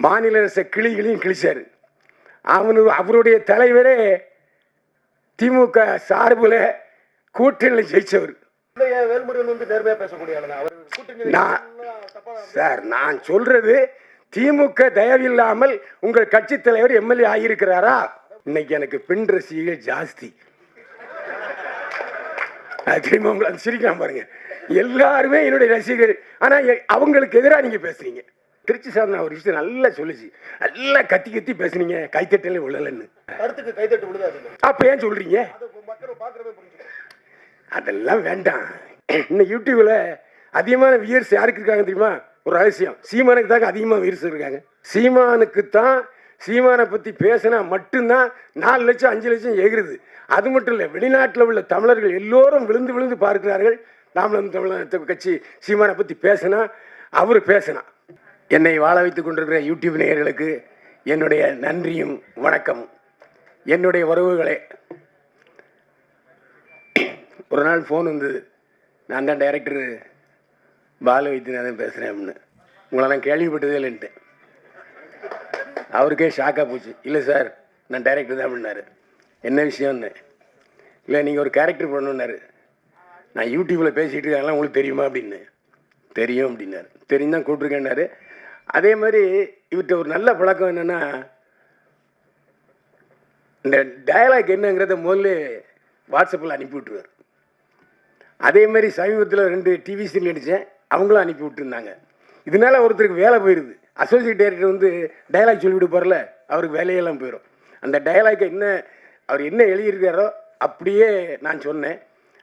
மாநில அரசு கிளிகளையும் கிழிச்சார். அவனு அவருடைய தலைவரே திமுக சார்பில் கூட்டணியில் ஜெயிச்சவர். அவர் நான் சார் நான் சொல்றது திமுக தயவில்லாமல் உங்கள் கட்சி தலைவர் எம்எல்ஏ ஆகியிருக்கிறாரா? இன்னைக்கு எனக்கு பெண் ரசிகைகள் ஜாஸ்தி. அது சிரிக்கலாம் பாருங்க. எல்லாருமே என்னுடைய ரசிகர்கள். ஆனா எ- அவங்களுக்கு எதிராக நீங்க பேசுறீங்க. திருச்சி சார் நான் ஒரு விஷயம் நல்லா சொல்லுச்சு. நல்லா கத்தி கத்தி பேசுனீங்க. கைத்தட்டலே விழலன்னு. கருத்துக்கு கைதட்டு விழுதாதுங்க. அப்ப ஏன் புரிஞ்சுக்கணும் அதெல்லாம் வேண்டாம். இன்னும் யூடியூப்ல அதிகமான வியர்ஸ் யாருக்கு இருக்காங்க தெரியுமா? ஒரு ரகசியம். சீமானுக்கு தாங்க அதிகமாக வியர்ஸ் இருக்காங்க. சீமானுக்கு தான் சீமானை பற்றி பேசினா மட்டும்தான் நாலு லட்சம் அஞ்சு லட்சம் எகிருது அது மட்டும் இல்லை வெளிநாட்டில் உள்ள தமிழர்கள் எல்லோரும் விழுந்து விழுந்து பார்க்கிறார்கள். நாமளும் தமிழர் கட்சி சீமானை பற்றி பேசினா அவர் பேசினா. என்னை வாழ வைத்துக் கொண்டிருக்கிற யூடியூப் நேயர்களுக்கு என்னுடைய நன்றியும் வணக்கம் என்னுடைய உறவுகளே ஒரு நாள் ஃபோன் வந்தது. நான் தான் டைரக்டர் பாலு வைத்தியநாதன் பேசுகிறேன் அப்படின்னு உங்களை நான் கேள்விப்பட்டதே இல்லைன்ட்டு அவருக்கே ஷாக்காக போச்சு. இல்லை சார் நான் டைரக்டர் தான் அப்படின்னாரு. என்ன விஷயம்னு? இல்லை நீங்கள் ஒரு கேரக்டர் பண்ணணுன்னாரு நான் யூடியூப்பில் பேசிகிட்டு இருக்காங்களா உங்களுக்கு தெரியுமா? அப்படின்னு. தெரியும் அப்படின்னாரு. தெரியும் தான் கூப்பிட்ருக்கேன்னாரு அதே மாதிரி இவர்கிட்ட ஒரு நல்ல பழக்கம் என்னென்னா இந்த டயலாக் என்னங்கிறத முதல்ல வாட்ஸ்அப்பில் அனுப்பி விட்டுருவார். அதே மாதிரி சமீபத்தில் ரெண்டு டிவி சீரியல் நடித்தேன் அவங்களும் அனுப்பி விட்டுருந்தாங்க. இதனால ஒருத்தருக்கு வேலை போயிடுது அசோசியேட் டைரக்டர் வந்து டயலாக் சொல்லிவிட்டு போகிறல அவருக்கு வேலையெல்லாம் போயிடும் அந்த டயலாக்கை என்ன அவர் என்ன எழுதியிருக்காரோ அப்படியே நான் சொன்னேன்.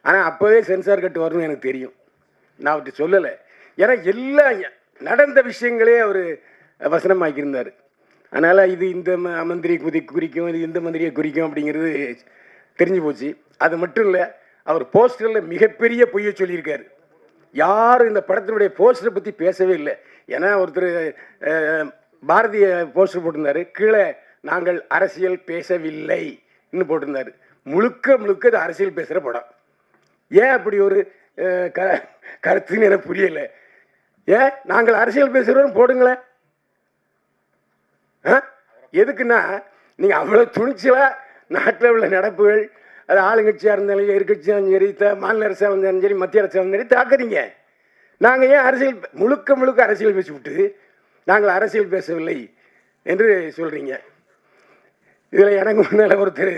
ஆனால் அப்போவே சென்சார் கட்டு வரும்னு எனக்கு தெரியும். நான் அவர்கிட்ட சொல்லலை. ஏன்னா எல்லா நடந்த விஷயங்களே அவர் வசனமாக்கியிருந்தார். அதனால் இது இந்த ம- மந்திரி குதி குறிக்கும் இது இந்த மந்திரியை குறிக்கும் அப்படிங்கிறது தெரிஞ்சு போச்சு. அது மட்டும் இல்லை அவர் போஸ்டரில் மிகப்பெரிய பொய்யை சொல்லியிருக்காரு. யாரும் இந்த படத்தினுடைய போஸ்டரை பற்றி பேசவே இல்லை. ஏன்னா ஒருத்தர் பாரதிய போஸ்டர் போட்டிருந்தாரு. கீழே நாங்கள் அரசியல் பேசவில்லை இன்னும் போட்டிருந்தாரு. முழுக்க முழுக்க இது அரசியல் பேசுகிற படம். ஏன் அப்படி ஒரு க கருத்துன்னு எனக்கு புரியலை. ஏ நாங்கள் அரசியல் பேசுகிறோம் போடுங்களேன். ஆ? எதுக்குன்னா நீங்கள் அவ்வளோ துணிச்சலாக நாட்டில் உள்ள நடப்புகள் அது ஆளுங்கட்சியாக இருந்தாலும் எதிர்கட்சியாக சரி மாநில அரசாக இருந்தாலும் சரி மத்திய அரசாக இருந்தாலும் சரி தாக்குறீங்க நாங்கள் ஏன் அரசியல் முழுக்க முழுக்க அரசியல் பேசிவிட்டு நாங்கள் அரசியல் பேசவில்லை என்று சொல்கிறீங்க இதில் எனக்கு முன்னால் ஒருத்தர்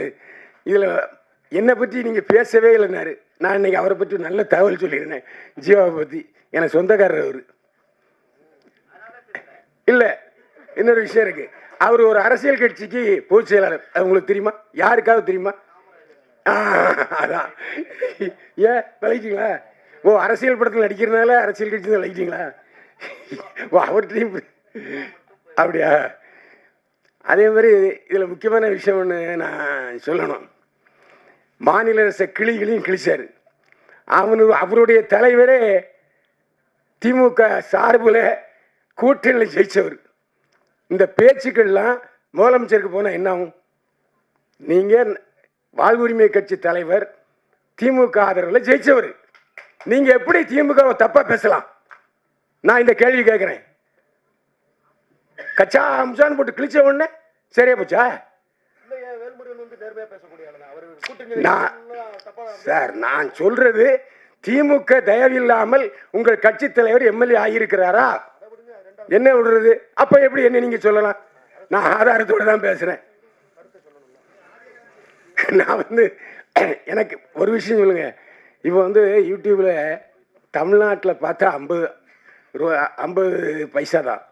இதில் என்னை பற்றி நீங்கள் பேசவே இல்லைனாரு நான் இன்றைக்கி அவரை பற்றி நல்ல தகவல் சொல்லியிருந்தேன். ஜீவாவை பற்றி எனக்கு சொந்தக்காரர் அவர். இல்லை இன்னொரு விஷயம் இருக்கு. அவர் ஒரு அரசியல் கட்சிக்கு பொதுச் செயலாளர். அது உங்களுக்கு தெரியுமா? யாருக்காவது தெரியுமா? அதான். ஏன் விளையிட்டீங்களா ஓ அரசியல் படத்தில் நடிக்கிறதுனால அரசியல் கட்சி விளையிட்டீங்களா ஓ அவர்கிட்டையும் அப்படியா? அதே மாதிரி இதில் முக்கியமான விஷயம் ஒன்று நான் சொல்லணும். மாநில அரச கிளிகளையும் கிழிச்சார். அவனு அவருடைய தலைவரே திமுக சார்பில் கூட்டணியில் ஜெயிச்சவர். இந்த பேச்சுக்கள்லாம் முதலமைச்சருக்கு போனால் என்ன ஆகும்? நீங்கள் வாழ்வுரிமை கட்சி தலைவர் திமுக ஆதரவில் ஜெயிச்சவர். நீங்கள் எப்படி திமுகவை தப்பாக பேசலாம்? நான் இந்த கேள்வி கேட்குறேன் கச்சா அம்சான்னு போட்டு கிழிச்ச உடனே சரியா போச்சா? நான் சார் நான் சொல்றது திமுக தயவில்லாமல் உங்கள் கட்சி தலைவர் எம்எல்ஏ ஆகியிருக்கிறாரா? என்ன விடுறது? அப்ப எப்படி என்ன நீங்க சொல்லலாம்? நான் ஆதாரத்தோட தான் பேசுறேன். நான் வந்து எனக்கு ஒரு விஷயம் சொல்லுங்க. இப்போ வந்து யூடியூப்ல தமிழ்நாட்டில் பார்த்தா ஐம்பது ரூபா ஐம்பது பைசா தான்.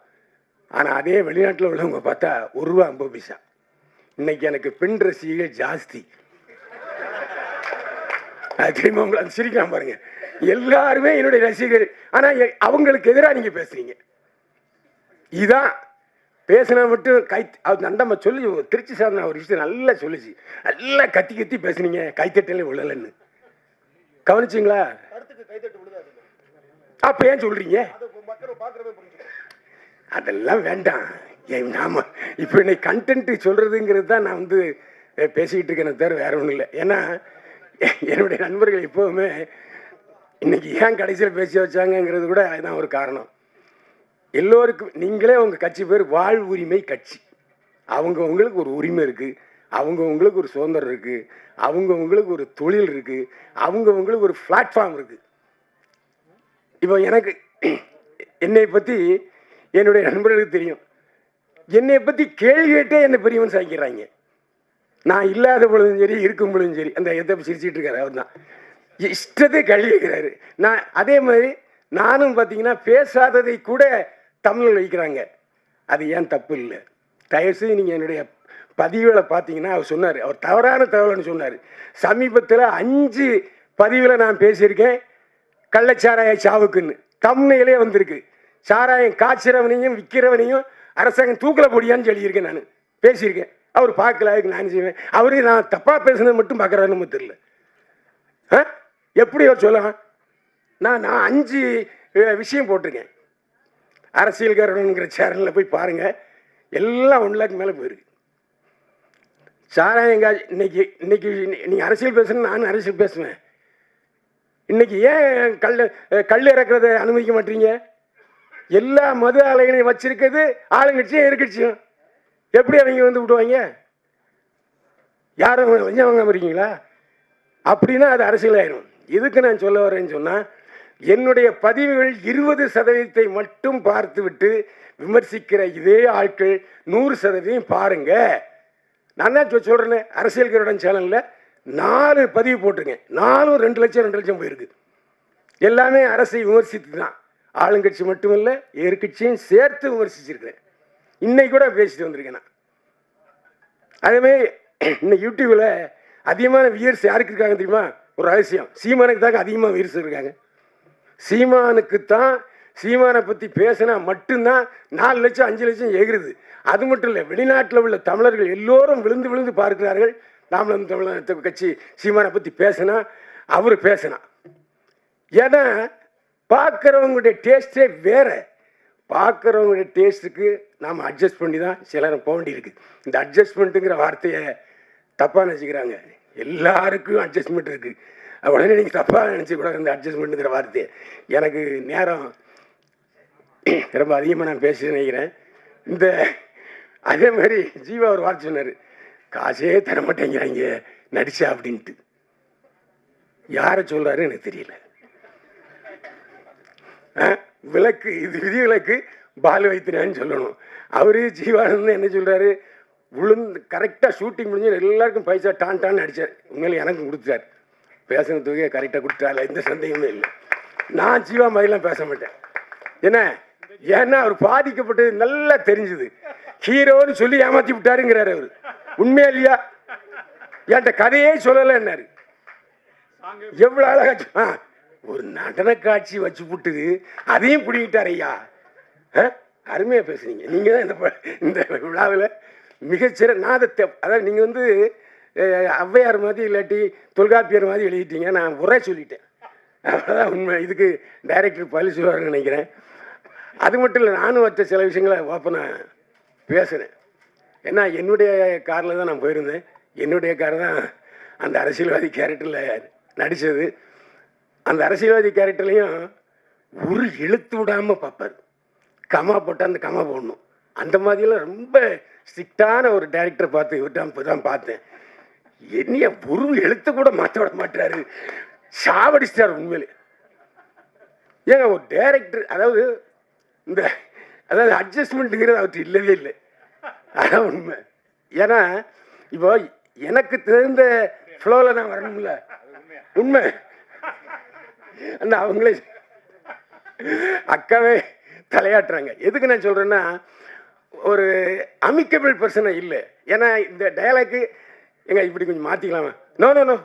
ஆனால் அதே வெளிநாட்டில் உள்ளவங்க பார்த்தா ஒரு ரூபா ஐம்பது பைசா. இன்னைக்கு எனக்கு பெண் ரசிகைகள் ஜாஸ்தி. திரும்ப உங்களை? சிரிக்கலாம் பாருங்க. எல்லாருமே என்னுடைய ரசிகர்கள். ஆனால் எ- அவங்களுக்கு எதிராக நீங்கள் பேசுறீங்க. இதான் பேசினா மட்டும் கை அது நண்டம்மா சொல்லி திருச்சி சார் நான் ஒரு விஷயம் நல்லா சொல்லுச்சு. நல்லா கத்தி கத்தி பேசுனீங்க கைத்தட்டலே விழலன்னு. கவனிச்சிங்களா? அப்ப ஏன் புரிஞ்சுக்கணும் அதெல்லாம் வேண்டாம். ஏன் நாம இப்போ இன்னைக்கு கண்டென்ட் சொல்றதுங்கிறது தான் நான் வந்து பேசிக்கிட்டு இருக்கேனே தவிர வேற ஒன்றும் இல்லை. ஏன்னா என்னுடைய நண்பர்கள் எப்போவுமே இன்னைக்கு ஏன் கடைசியில் பேசி வச்சாங்கங்கிறது கூட அதுதான் ஒரு காரணம். எல்லோருக்கும் நீங்களே உங்கள் கட்சி பேர் வாழ் உரிமை கட்சி. அவங்க உங்களுக்கு ஒரு உரிமை இருக்குது அவங்க உங்களுக்கு ஒரு சுதந்திரம் இருக்குது அவங்க உங்களுக்கு ஒரு தொழில் இருக்குது அவங்க உங்களுக்கு ஒரு பிளாட்ஃபார்ம் இருக்குது இப்போ எனக்கு என்னை பற்றி என்னுடைய நண்பர்களுக்கு தெரியும். என்னை பற்றி கேள்வி கேட்டே என்னை பெரியவன் சாய்க்கிறாங்க. நான் இல்லாத பொழுதும் சரி இருக்கும் பொழுதும் சரி அந்த எதை சிரிச்சிட்டு இருக்காரு அவர் தான். இஷ்டத்தை கழுவி வைக்கிறாரு நான் அதே மாதிரி நானும் பார்த்தீங்கன்னா பேசாததை கூட தமிழில் வைக்கிறாங்க. அது ஏன் தப்பு இல்லை? தயவுசெய்து நீங்கள் என்னுடைய பதிவில் பார்த்தீங்கன்னா அவர் சொன்னார். அவர் தவறான தகவல்னு சொன்னார். சமீபத்தில் அஞ்சு பதிவில் நான் பேசியிருக்கேன். கள்ளச்சாராய சாவுக்குன்னு. தம்னையிலே வந்திருக்கு. சாராயம் காய்ச்சிறவனையும் விற்கிறவனையும் அரசாங்கம் தூக்கில் போடியான்னு சொல்லியிருக்கேன் நான். பேசியிருக்கேன். அவர் பார்க்கல அதுக்கு நான் செய்வேன்? அவரு நான் தப்பாக பேசுனது மட்டும் பார்க்குறாருன்னு தெரியல ஆ? எப்படி அவர் சொல்லலாம்? நான் நான் அஞ்சு விஷயம் போட்டிருக்கேன். அரசியல்காரனுங்கிற சேனலில் போய் பாருங்கள் எல்லாம் ஒன் லேக் மேலே போயிருக்கு. சாராயங்கா இன்னைக்கு இன்னைக்கு நீங்கள் அரசியல் பேசுன்னு நானும் அரசியல் பேசுவேன். இன்னைக்கு ஏன் கல் கல் இறக்குறத அனுமதிக்க மாட்டீங்க? எல்லா மது ஆலைகளையும் வச்சிருக்கிறது ஆளுங்கட்சியும் எதிர்கட்சியும். எப்படி அவங்க வந்து விடுவாங்க? யாரும் லஞ்சம் வாங்காம இருக்கீங்களா? அப்படின்னா அது அரசியலாயிரும். இதுக்கு நான் சொல்ல வரேன்னு சொன்னால் என்னுடைய பதிவுகள் இருபது சதவீதத்தை மட்டும் பார்த்துவிட்டு விமர்சிக்கிற இதே ஆட்கள் நூறு சதவீதம் பாருங்க. நான் தான் சொல்கிறேன் அரசியல் கருடன் சேனலில் நாலு பதிவு போட்டிருங்க நாலும் ரெண்டு லட்சம் ரெண்டு லட்சம் போயிருக்கு. எல்லாமே அரசை விமர்சித்து தான். ஆளுங்கட்சி மட்டுமல்ல எதிர்கட்சியும் சேர்த்து விமர்சிச்சிருக்கிறேன். இன்னைக்கு கூட பேசிட்டு வந்திருக்கேன் நான். அதேமாதிரி இன்னைக்கு யூடியூப்பில் அதிகமான வியர்ஸ் யாருக்கு இருக்காங்க தெரியுமா? ஒரு ரகசியம். சீமானுக்கு தாக்க அதிகமாக வியர்ஸ் இருக்காங்க. சீமானுக்குத்தான் சீமானை பற்றி பேசினா மட்டும்தான் நாலு லட்சம் அஞ்சு லட்சம் எகிருது அது மட்டும் இல்லை வெளிநாட்டில் உள்ள தமிழர்கள் எல்லோரும் விழுந்து விழுந்து பார்க்கிறார்கள். நாமளும் தமிழ் கட்சி சீமானை பற்றி பேசினா அவர் பேசினா. ஏன்னா பார்க்குறவங்களுடைய டேஸ்டே வேற. பார்க்குறவங்களுடைய டேஸ்ட்டுக்கு நாம் அட்ஜஸ்ட் பண்ணி தான் சிலரும் போக வேண்டியிருக்கு. இந்த அட்ஜஸ்ட்மெண்ட்டுங்கிற வார்த்தையை தப்பாக நினச்சிக்கிறாங்க. எல்லாருக்கும் அட்ஜஸ்ட்மெண்ட் இருக்குது உடனே நீங்கள் தப்பாக நினச்சிக்கூடாது இந்த அட்ஜஸ்ட்மெண்ட்டுங்கிற வார்த்தையை எனக்கு நேரம் ரொம்ப அதிகமாக நான் பேச நினைக்கிறேன். இந்த அதே மாதிரி ஜீவா ஒரு வார்த்தை சொன்னார். காசே தர மாட்டேங்கிறாங்க நடிச்சா அப்படின்ட்டு. யாரை சொல்கிறாரு எனக்கு தெரியல. ஆ? விளக்கு இது விதி விளக்கு பால் வைத்தினான்னு சொல்லணும். அவரு ஜீவானந்தன் என்ன சொல்கிறாரு விழுந்து கரெக்டாக ஷூட்டிங் முடிஞ்சு எல்லாருக்கும் பைசா டான் டான் அடித்தார் உண்மையில எனக்கும் கொடுத்தார் பேசின தொகையை கரெக்டாக கொடுத்தால எந்த சந்தேகமே இல்லை. நான் ஜீவா மாதிரிலாம் பேச மாட்டேன். என்ன? ஏன்னா அவர் பாதிக்கப்பட்டது நல்லா தெரிஞ்சுது. ஹீரோன்னு சொல்லி ஏமாத்தி விட்டாருங்கிறாரு அவர். உண்மையா இல்லையா? என்கிட்ட கதையே சொல்லலைன்னாரு. எவ்வளோ அழகா ஆ, ஒரு நடன காட்சி வச்சு விட்டுது அதையும் பிடிக்கிட்டார் ஐயா. ஆ, பேசுனீங்க. நீங்கள் தான் இந்த இந்த விழாவில் மிகச்சிற நான் அதை அதாவது நீங்கள் வந்து ஔவையார் மாதிரி இல்லாட்டி தொல்காப்பியர் மாதிரி எழுதிட்டீங்க நான் உரை சொல்லிட்டேன். அவ்வளோதான் உண்மை. இதுக்கு டைரக்டர் பழி சொல்லுவாருன்னு நினைக்கிறேன். அது மட்டும் இல்லை நானும் மற்ற சில விஷயங்களை ஓப்பனாக பேசுகிறேன் ஏன்னா என்னுடைய காரில் தான் நான் போயிருந்தேன். என்னுடைய கார் தான் அந்த அரசியல்வாதி கேரக்டரில் நடித்தது அந்த அரசியல்வாதி கேரக்டர்லையும் ஒரு எழுத்து விடாமல் பார்ப்பார். கமா போட்டால் அந்த கமா போடணும். அந்த மாதிரியெல்லாம் ரொம்ப ஸ்ட்ரிக்டான ஒரு டேரக்டரை பார்த்து இவர்தான் இப்போ தான் பார்த்தேன். என்னைய ஒரு எழுத்து கூட மாற்ற விட மாட்டாரு. சாவடிச்சிட்டார் உண்மையிலே. ஏங்க ஒரு டேரக்டர் அதாவது இந்த அதாவது அட்ஜஸ்ட்மெண்ட்டுங்கிறது அவர்கிட்ட இல்லவே இல்லை. அதான் உண்மை. ஏன்னா இப்போ எனக்கு தெரிந்த ஃப்ளோவில் நான் வரணும்ல. உண்மை. அந்த அவங்களே அக்காவே தலையாட்டுறாங்க. எதுக்கு நான் சொல்கிறேன்னா ஒரு அமிக்கபிள் பர்சனை இல்லை. ஏன்னா இந்த டயலாக்கு எங்க இப்படி கொஞ்சம் மாற்றிக்கலாமா நோ நோ நோ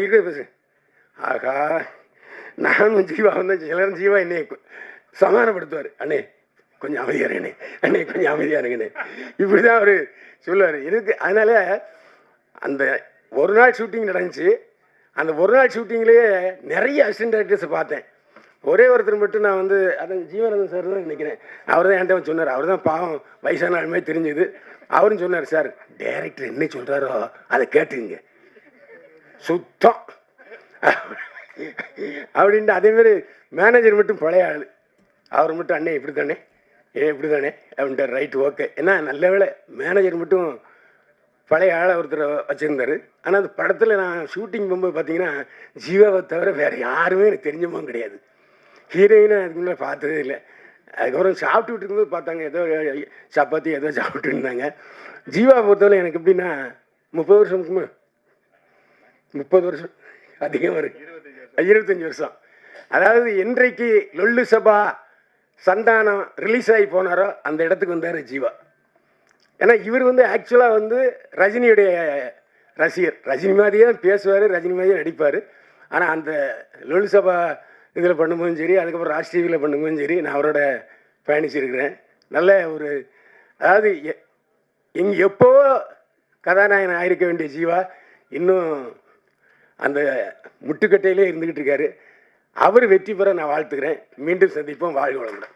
இருக்கிறது பேசு. ஆகா நானும் ஜீவா வந்து சிலரும் ஜீவா என்னை சமாதானப்படுத்துவார். அண்ணே கொஞ்சம் அமைதியாக இருங்கண்ணே அண்ணே. கொஞ்சம் அமைதியாக இருங்கண்ணே இப்படி தான் அவர் சொல்லுவார். இருக்கு அதனால அந்த ஒரு நாள் ஷூட்டிங் நடந்துச்சு. அந்த ஒரு நாள் ஷூட்டிங்லேயே நிறைய அசிஸ்டன்ட் டேரக்டர்ஸை பார்த்தேன். ஒரே ஒருத்தர் மட்டும் நான் வந்து அதான் ஜீவனந்தன் சார் தான் நினைக்கிறேன். அவர் தான் என்கிட்ட சொன்னார். அவர் தான் பாவம் வயசான ஆளுமே தெரிஞ்சது. அவரும் சொன்னார் சார் டைரக்டர் என்ன சொல்கிறாரோ அதை கேட்டுங்க சுத்தம். அப்படின்ட்டு அதேமாரி மேனேஜர் மட்டும் பழைய ஆள். அவர் மட்டும் அண்ணே இப்படி தானே ஏ இப்படி தானே அப்படின்ட்டு ரைட் ஓகே ஏன்னா நல்ல வேலை மேனேஜர் மட்டும் பழைய ஆளை ஒருத்தர் வச்சுருந்தாரு. ஆனால் அந்த படத்தில் நான் ஷூட்டிங் போகும்போது பார்த்தீங்கன்னா ஜீவாவை தவிர வேறு யாருமே எனக்கு தெரிஞ்சமும் கிடையாது. ஹீரோயினை அதுக்கு முன்னாடி பார்த்ததே இல்லை. அதுக்கப்புறம் சாப்பிட்டுட்டு இருக்கும்போது பார்த்தாங்க ஏதோ சப்பாத்தி ஏதோ சாப்பிட்டு இருந்தாங்க. ஜீவா பொறுத்தவரை எனக்கு எப்படின்னா முப்பது வருஷம் இருக்குமா? முப்பது வருஷம் அதிகம் இருக்கு இருபத்தஞ்சி வருஷம். அதாவது என்றைக்கு லொல்லு சபா சந்தானம் ரிலீஸ் ஆகி போனாரோ அந்த இடத்துக்கு வந்தார் ஜீவா. ஏன்னா இவர் வந்து ஆக்சுவலாக வந்து ரஜினியுடைய ரசிகர். ரஜினி மாதிரியே பேசுவார் ரஜினி மாதிரியே நடிப்பார். ஆனால் அந்த லொல்லு சபா இதில் பண்ணும்போதும் சரி அதுக்கப்புறம் ராஜ் டிவியில் பண்ணும்போதும் சரி நான் அவரோட பயணிச்சிருக்கிறேன் நல்ல ஒரு அதாவது எ- எப்போ கதாநாயகன் ஆயிருக்க வேண்டிய ஜீவா இன்னும் அந்த முட்டுக்கட்டையிலே இருந்துக்கிட்டு இருக்காரு. அவர் வெற்றி பெற நான் வாழ்த்துக்கிறேன். மீண்டும் சந்திப்போம். வாழ்க வளமுடன்.